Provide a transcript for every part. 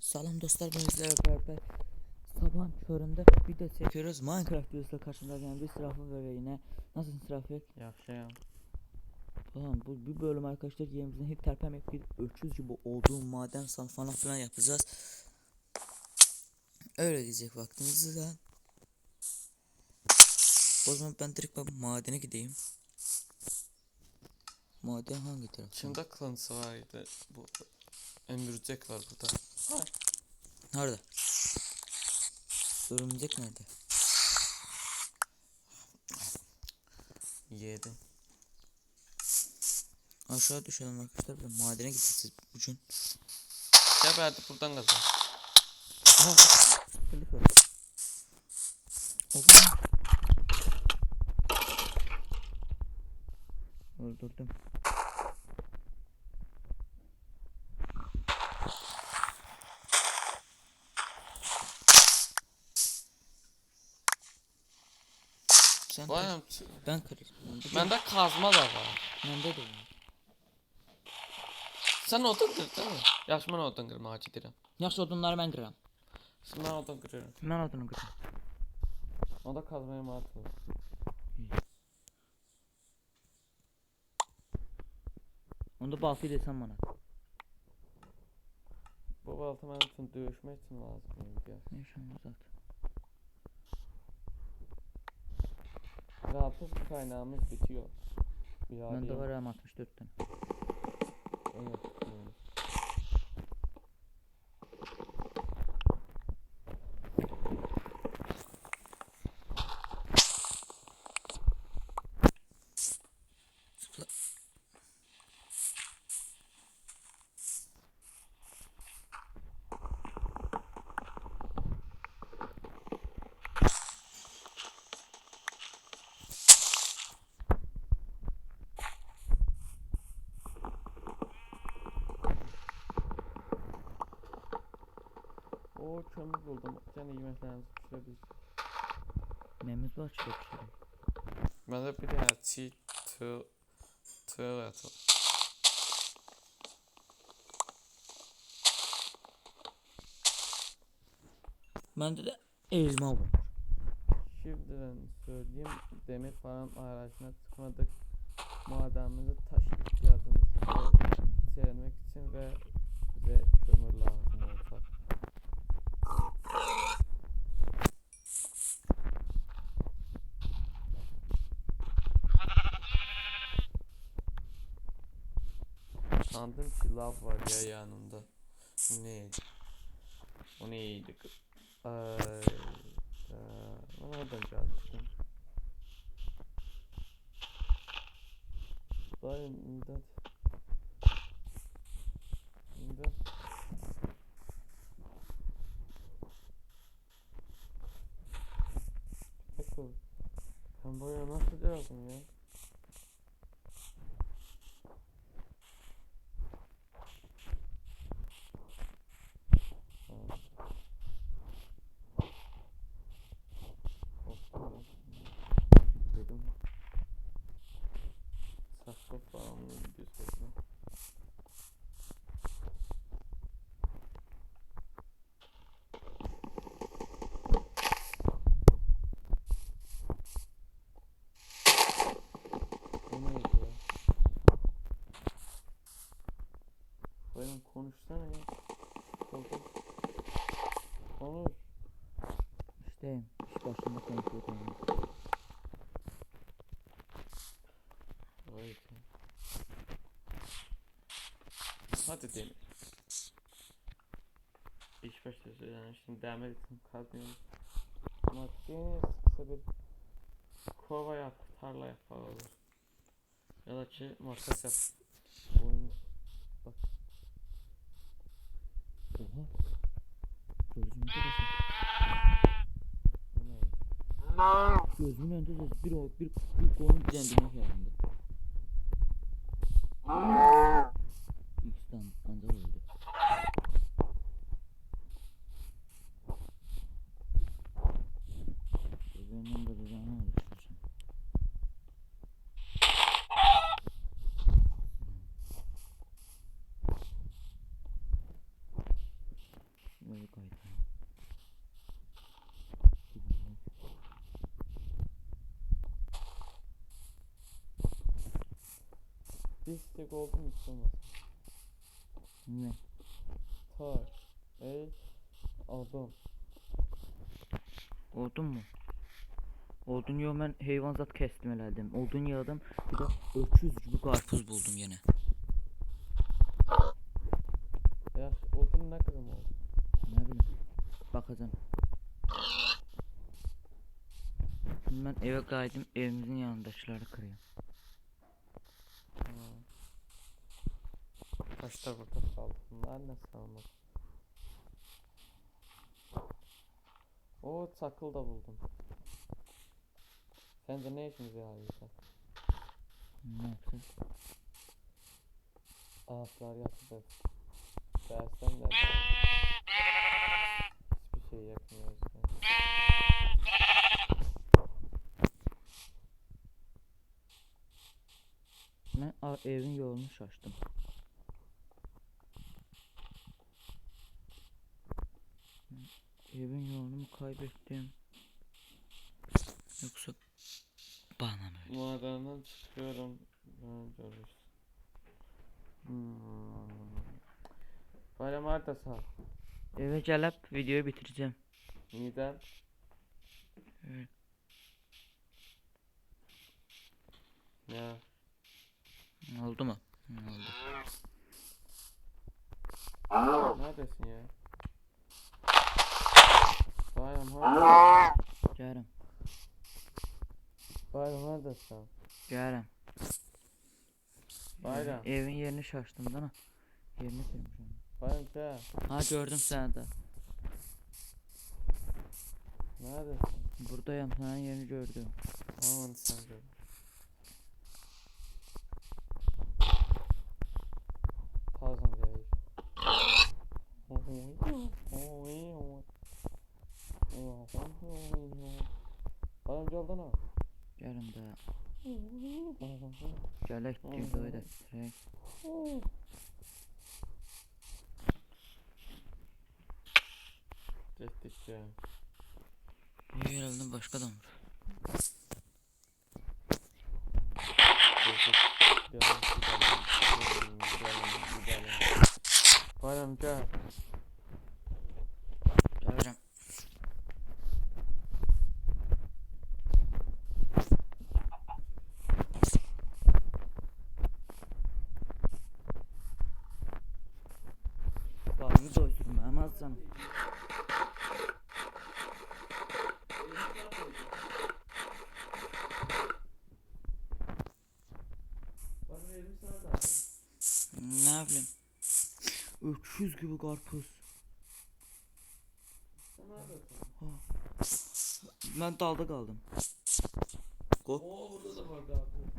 Salam dostlar ben sizlerle beraber sabahın köründe video çekiyoruz. Minecraft videosuyla karşınızdayım. Bir Srafı ve yine nasılsın Srafı? Yaxşıyam. Tamam bu bir bölüm arkadaşlar yerimizden hiç terpemeyip bir öküz gibi olduğu maden san falan filan yapacağız. Öyle diyecek vaktimizi de. O zaman ben direkt bak madene gideyim. Maden hangi taraf? Kimdə kılıntısı var idi? Bu ömürcek var burada. Nerede? Örümcek nerede? Yedim. Aşağı düşelim arkadaşlar ve madene gideceğiz bugün. Gəl hadi buradan qazan. Aha. Öldürdüm. Sen kır, ben kırayım. Ben Məndə kazma da var. Məndə də var. Sən odun qırdın mı? Yaxşı mən odun qırmağa gedirəm. Yaxşı odunları mən qıram. Şimdi mən odun qırıram. Mən odunu qıram. Onda kazmaya mat olur. Onda baltayı desən mənə. Bu balta mənim üçün döyüşmək üçün lazım idi. Ne Rahatız kaynağımız bitiyor. Yarıya. var hem 64 tane. Evet. evet. Zıpla. O kömür buldum. Gene yeməklərimizi pişirə bildik. Nemiz var çile pişirin. Məndə bir dənə çiğ tığ tığ ət var. Məndə də elma var. Şimdiden söyleyeyim demir falan aracına çıkmadık. Madenimizi taş ihtiyacımızı içermek için ve bize kömür lazım Lav var ya yanında. Bu neydi? O neydi? Ay, ben oradan gelmiştim. Dayım imdat. İmdat. Peki. Ben buraya nasıl geldim ya? Ha. Olsun. Dedim. Saçma falan bir sözü. Bu neydi ya? Bayım konuşsana ya. Konuş. Konuş. İşteyim. İş başında konuşuyorum. Be. Hadi demir. İş başta söylemiştim demir için kazmıyorum. Ama deniz kısa bir kova yap, tarla yap olur. Ya da ki makas yap. Oyun bak. Oha. Gözümün önünde? Gözümün önünde bir o bir bir kolun kendine geldi. İkisinden ancak öldü. Gözümün önünde de canı oluşturacağım. Böyle kaydı. Bir istek oldu mu olmaz. Ne? Tar. Ey. Adam. Odun mu? Odun yok ben heyvan zat kestim elədim. Odun yağdım. Bir de 300 gibi karpuz buldum yine. Ya odun ne kadar mı oldu? Ne bileyim. Bakacağım. Şimdi ben eve kaydım evimizin yanındakileri kırıyorum. Ha. Taşlar burada kaldı. Bunlar ne sağlamak? O çakıl da buldum. Sence ne işimize yarayacak? Ne yapacağız? Ağaçlar yakacağız. Dersen de hiçbir şey yakmıyoruz. Yani. Ben evin yolunu şaştım. Evin yolunu kaybettim? Yoksa bana mı öyle? Madenden çıkıyorum. Ben görürüz. Hmm. Bayram neredesin? Eve gelip videoyu bitireceğim. Neden? Evet. Ya. Oldu mu? Oldu. Neredesin ya? Bayram neredesin? Gəlirəm. Bayram neredesin? Gəlirəm. Bayram. Evin yerini şaşdım da. Yerini görmüşəm. Bayram gel. Ha gördüm səni də. Neredesin? Buradayım, sənin yerini gördüm. Aman sen gör. Pardon gel. Bayram gel lan ha. Gəlin də. Gələk videoyu da bitirək. Getdik ya. Yerəldən başqa adam var. Bayram gel. Gəlirəm. Canım. Ne bileyim. Öküz gibi karpuz. Ben dalda kaldım. Kop. Oo burada da vardı abi.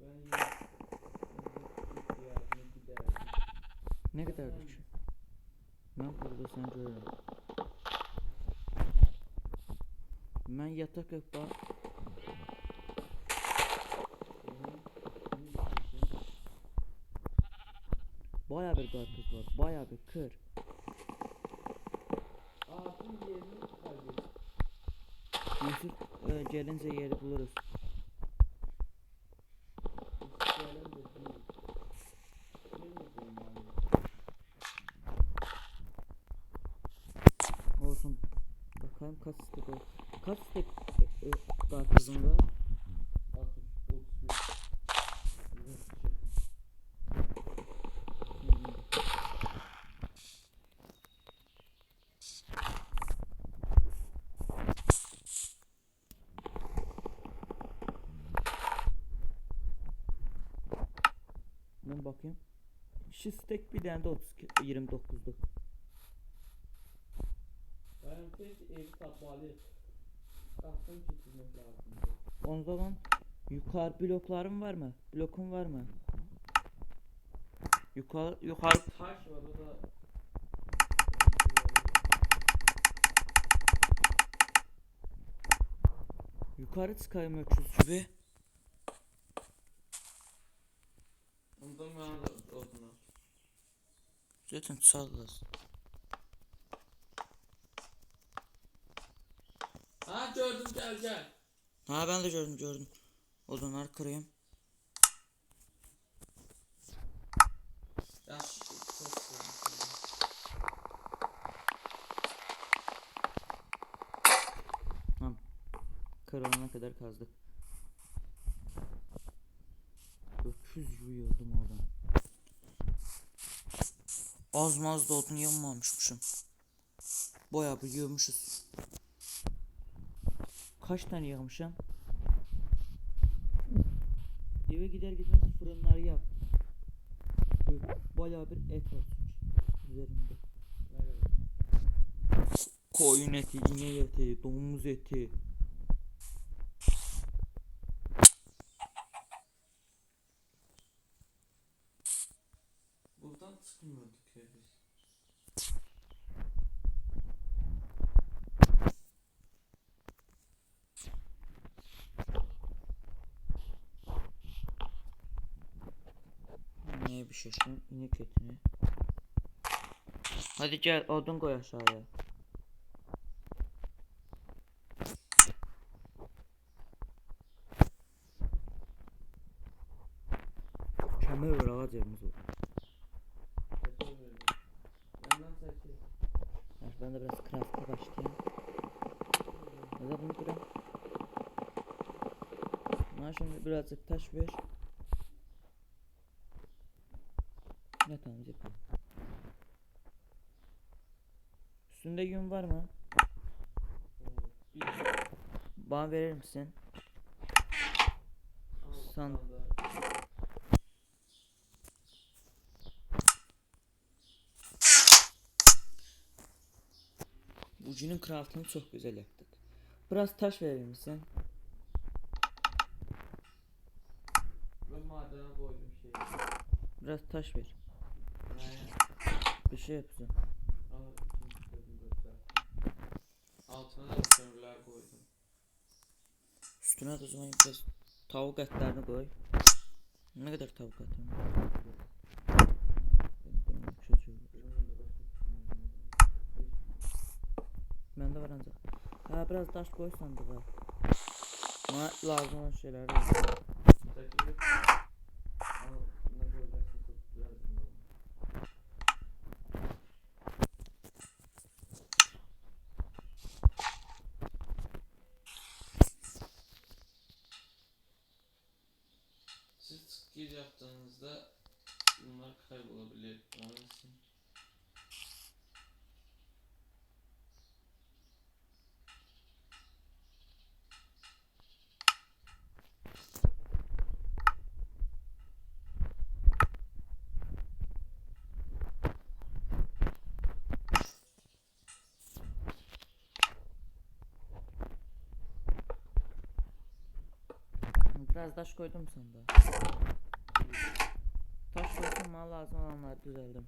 Ben yine ihtiyacını giderdim. Ki? Ben burada seni görürüm. Ben yatak yapar. Baya bir karpuz var. Baya bir kır. Ağacın yerini kaybettim. Yusuf e, gelince yeri buluruz. İsteyelim de değil. Nereye koymam Olsun. Bakalım kaç stek o. Kaç e, e, karpuzun var? 60, 31. Bizim için. Ben bakayım. Şu stek bir tane de 30 29'du. Ben tek evi satmalıyım. Tahta getirmek lazımdı. O zaman yukarı blokların var mı? Blokun var mı? Yukarı yukarı Taş var o da. yukarı çıkayım öküz gibi. Ondan bana da odunu. Zaten sağlas. Ha gördüm gel gel. Ha ben de gördüm gördüm. Odunları kırayım. Ya çok sevdim. Kırılana kadar kazdık. Öküz gibi yıldım oradan. Az maz da odun yılmamışmışım. Baya bir yığmışız. Kaç tane yığmışım? Eve gider gitmez fırınları yap. Baya bir et var üzerinde. Koyun eti, inek eti, domuz eti. Buradan çıkmıyorduk ya biz. Şaşırım? İnek etini. Hadi gel odun koy aşağıya. Kemer var ağaç evimiz var. Ben de biraz craft'a başlayayım. Ya da bunu kırayım. Bana şimdi birazcık taş ver. Ne tamam yapayım. Üstünde yün var mı? Bana verir misin? San- Ucunun craftını çok güzel yaptık. Biraz taş verir misin? Ben madene koydum şeyi. Biraz taş ver. Bir şey yapacağım. Kömürler koydum. Üstüne de o zaman biraz tavuk etlerini koy. Ne kadar tavuk eti? Çocuğum var. Ancak. Ha biraz taş koysan da var. Bana lazım olan şeyler var. Buradaki al ne koyacaksın çok güzel bunlar. Siz skill yaptığınızda bunlar kaybolabilir. Anlasın. Biraz taş koydum sonunda. Taş koysam bana lazım olanları düzeldim.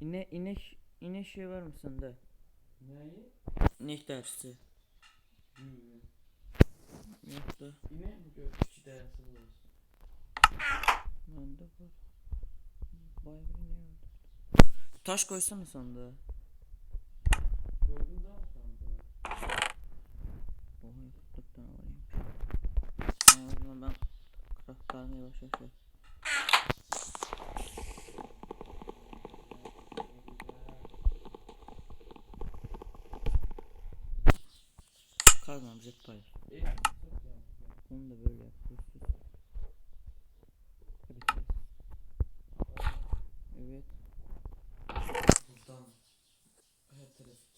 İne, inek, inek şey var mı sende? Neyi? İnek dersi. Düğme. Yok da. Yine mi gökçü dersi bulursun? Bende var. Bayağı ineği var. Taş koysana sonunda. Gördün daha sonra. Oha var iyiymiş. Ha, o zaman ben yavaş yavaş yap. Kazmam jet payı. Onu da böyle yapıyoruz.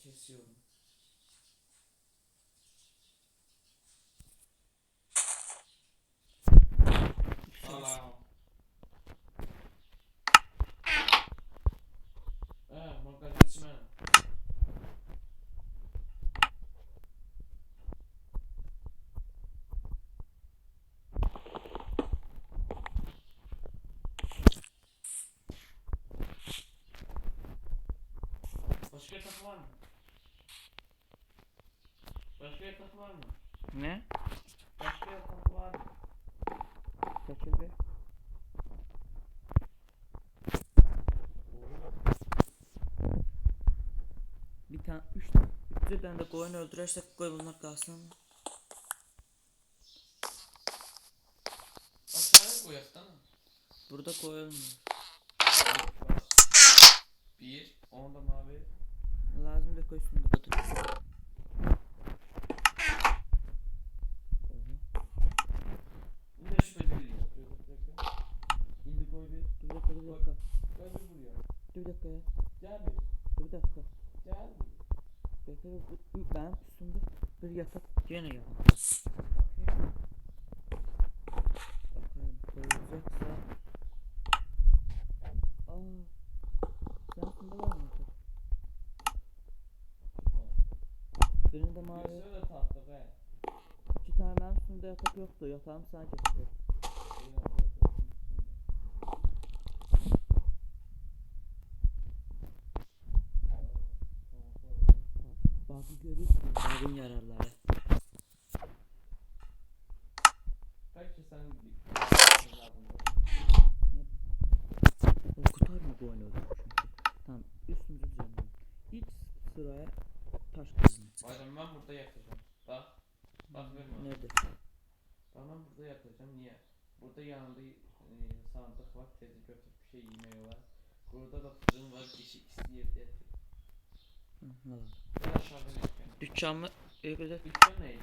吸收。Yatak var mı? Ne? Başka yatak var mı? Çekil bir. Tane, üç tane, üç tane de koyun öldürersek koy bunlar kalsın. Aşağıya koyak da mı? Burada koyulmuyor. Bir, onda mavi. Lazım da koy şimdi batır. Oha. Bu da şüpheli değil. Şimdi koy bir. Dur bir dakika, dur bir dakika. Koy bir buraya. Dur bir dakika ya. Gel bir. Dur bir dakika. Gel bir. Bu benim üstümde bir yatak gene ya. Bakayım. Bakayım koyulacaksa. Aa. Sen üstünde var mı yatak? Birinde mavi, Göğsüne de tatlı be. iki tane benim üstümde yatak yoktu. Yatağım sana getirdi. Bazı görüyorsun babın yararları. Belki sen bir Ne O kurtarma bu oyunu öldürür çünkü. Tamam üstümüzü düzenleyelim. İlk sıraya taş çık. Bayram ben burada yatacağım. Bak. Bak verme. Nerede? Ben burada yatacağım. Niye? Burada yanında e, sandık var. Tezi götürüp bir şey yemeği var. Burada da fırın var. Kişi isteyip dükkan. Dükkanımı güzel Dükkan neydi?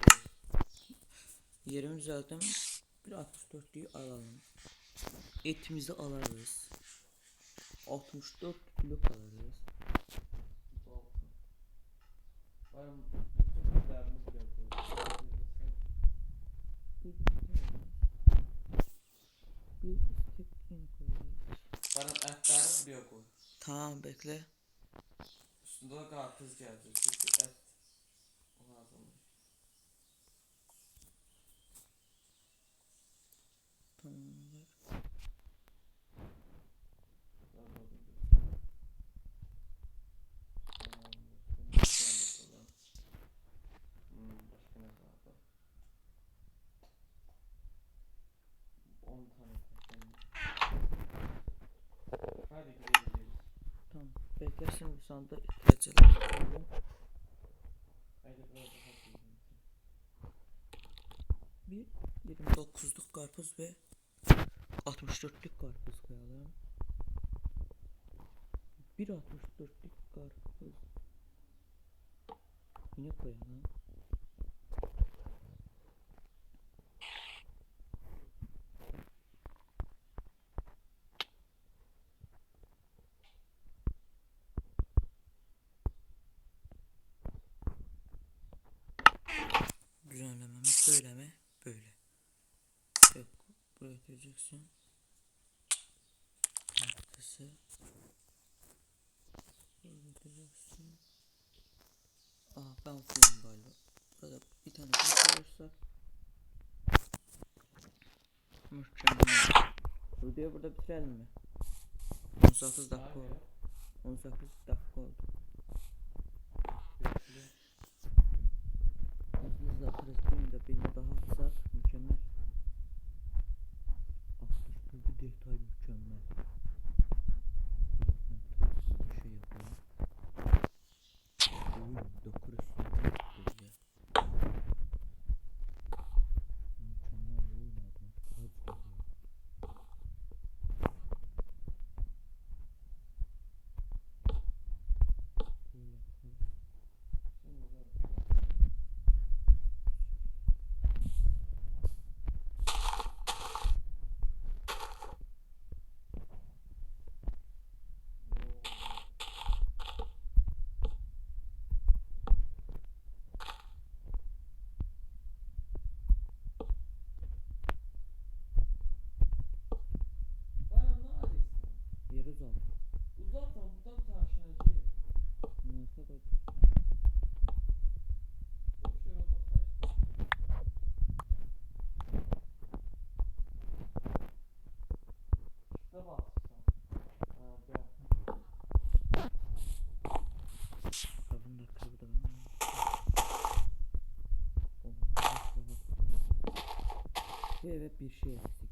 yerimi. Bir 64'lüyü alalım. Etimizi alırız. 64 blok alırız. Tamam bekle. Üstünde de karpuz gelecek. 90'da ihtiyacılar oluyor. Bir 29'luk karpuz ve 64'lük karpuz koyalım. Bir 64'lük karpuz. Yine koyalım. Buraya götüreceksin. Artısı. Buraya götüreceksin. Aa ben okuyayım galiba. Burada bir tane bir koyarsak. Mükemmel. Videoyu burada bitirelim mi? 18 dakika oldu. 18 dakika Gaza bas. Ee, Kadın da kırdı Evet bir şey eksik.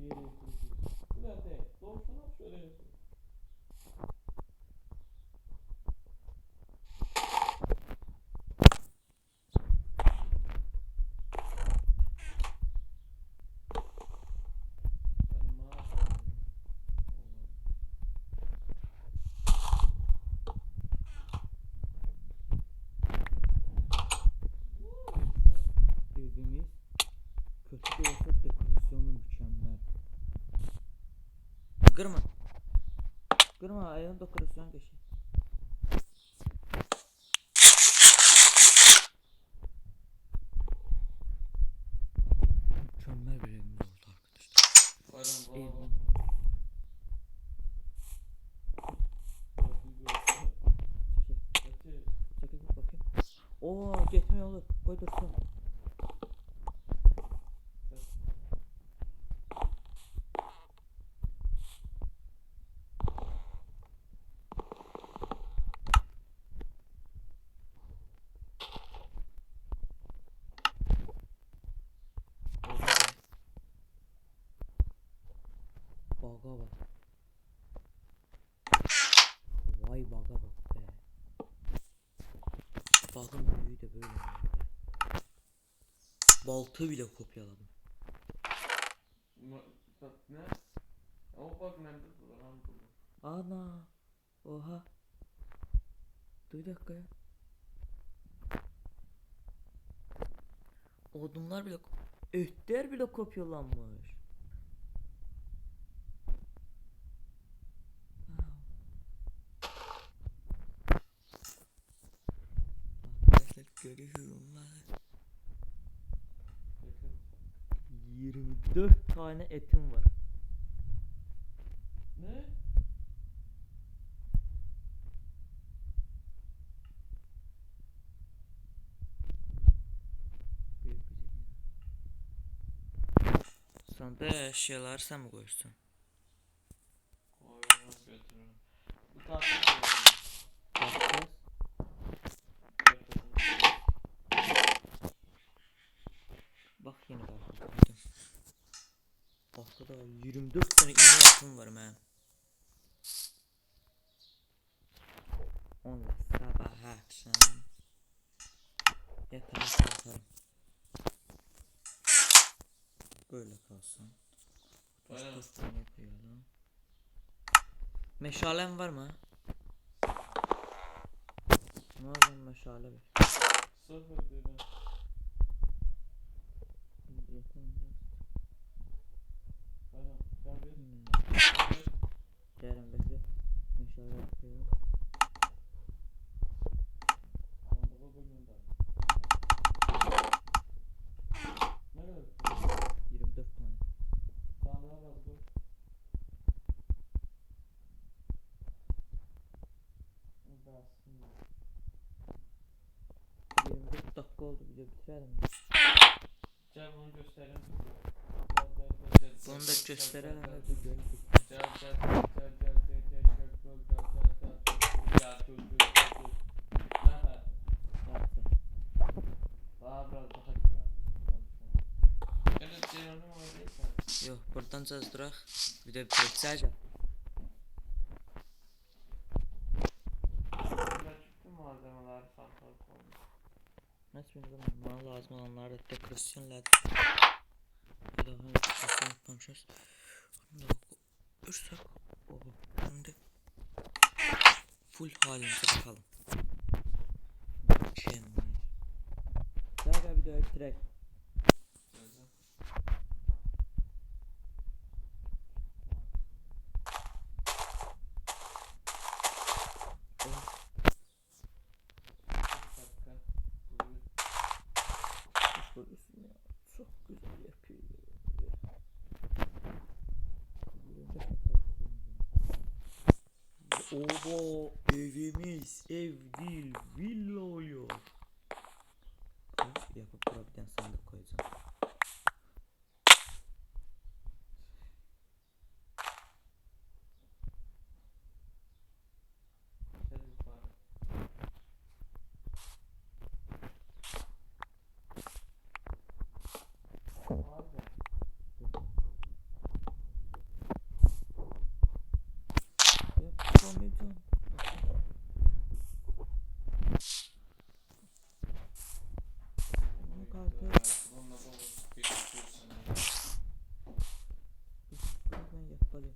diğeri eleştiriciydi. Bülent Bey, doğrusu şöyle yazıyor. Kırma. Kırma ayağını dokurasyon köşe. Mükemmel bir evimiz oldu arkadaşlar. Aynen bu. Oo, geçmiyor olur. Koy dursun. Baltığı bile kopyaladım. Bak ne? O bak nerede duran. Ana. Oha. Dur dakika ya. Odunlar bile Ötler bile kopyalanmış. Arkadaşlar görüyorum dört tane etim var. Ne? Sen böyle eşyaları sen mi koyuyorsun? Bak yine bak da 24 tane iğne yaptım varım he. 10 sabah akşam yapar satarım. Böyle kalsın. Tuz koyalım. Meşalem var mı? Nereden meşale? Sıfır dedi. Yarın bekle. İnşallah yapıyorum. Ne kadar? 24 tane. Daha ne var bu? dakika oldu video bitirelim. Gel bunu gösterelim. Bunu da gösterelim. Bunu da gösterelim. Yok buradan söz durak. Bir de bir sadece. Nasıl bir zaman bana lazım olanlar da dekorasyon lazım. Bir daha hani dekorasyon şey yapmamışız. Yok olursa oha şimdi full halimize bakalım. Mükemmel. Daha bir daha bitirek. Oba evimiz ev değil villa oluyor. Yapıp tane sandık koyacağım. Yapamayacağım. Yok artık. Ben yapmalıyım.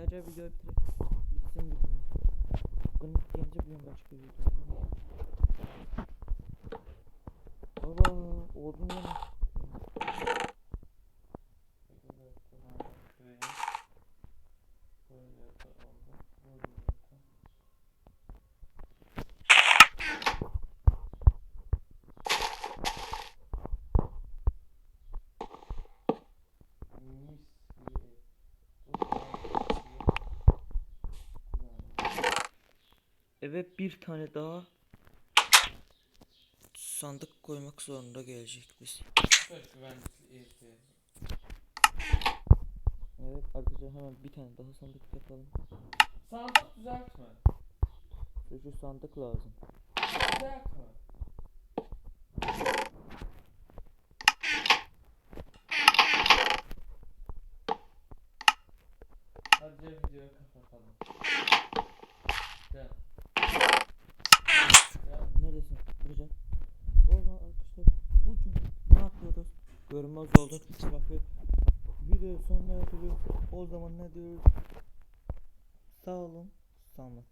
Sadece videoyu bitirip bitsin video. Günlük gelince bir başka video. Baba oldum yine. Eve bir tane daha sandık koymak zorunda gelecek biz. Evet arkadaşlar hemen bir tane daha sandık yapalım. Sandık düzeltme. Şu sandık lazım. Düzeltme. Hadi videoyu kapatalım. Gel. Neredesin? Buraya. O zaman arkadaşlar bugün ne yapıyoruz? Görünmez olduk. Bakıyor. Video sonuna yapıyoruz. O zaman ne diyoruz? Sağ olun. Sağlık.